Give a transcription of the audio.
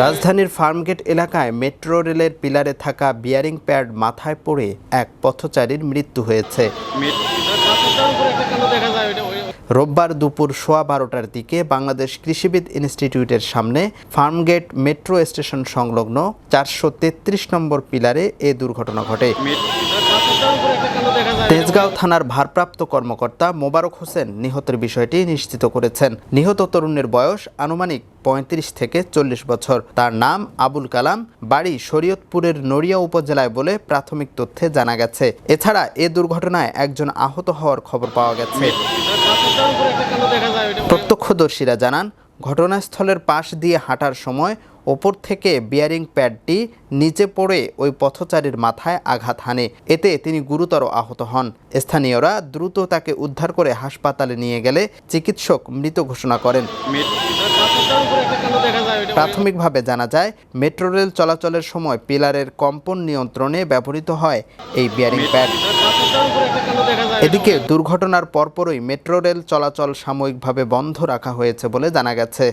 রাজধানীর ফার্মগেট এলাকায় মেট্রো রেলের পিলারে থাকা বিয়ারিং প্যাড মাথায় পড়ে এক পথচারীর মৃত্যু হয়েছে। রোববার দুপুর সোয়া বারোটার দিকে বাংলাদেশ কৃষিবিদ ইনস্টিটিউটের সামনে ফার্মগেট মেট্রো স্টেশন সংলগ্ন চারশো তেত্রিশ নম্বর পিলারে এ দুর্ঘটনা ঘটে। তেজগাঁও থানার ভারপ্রাপ্ত কর্মকর্তা মোবারক হোসেন নিহতের বিষয়টি নিশ্চিত করেছেন। নিহত তরুণের বয়স আনুমানিক পঁয়ত্রিশ থেকে চল্লিশ বছর। তার নাম আবুল কালাম, বাড়ি শরীয়তপুরের নড়িয়া উপজেলায় বলে প্রাথমিক তথ্যে জানা গেছে। এছাড়া এ দুর্ঘটনায় একজন আহত হওয়ার খবর পাওয়া গেছে। প্রত্যক্ষদর্শীরা জানান, ঘটনাস্থলের পাশ দিয়ে হাঁটার সময় ওপর থেকে বিয়ারিং প্যাডটি নিচে পড়ে ওই পথচারীর মাথায় আঘাত হানে। এতে তিনি গুরুতর আহত হন। স্থানীয়রা দ্রুত তাকে উদ্ধার করে হাসপাতালে নিয়ে গেলে চিকিৎসক মৃত ঘোষণা করেন। প্রাথমিকভাবে জানা যায়, মেট্রো রেল চলাচলের সময় পিলারের কম্পন নিয়ন্ত্রণে ব্যবহৃত হয় এই বিয়ারিং প্যাড। এদিকে দুর্ঘটনার পরপরই মেট্রো রেল চলাচল সাময়িকভাবে বন্ধ রাখা হয়েছে বলে জানা গেছে।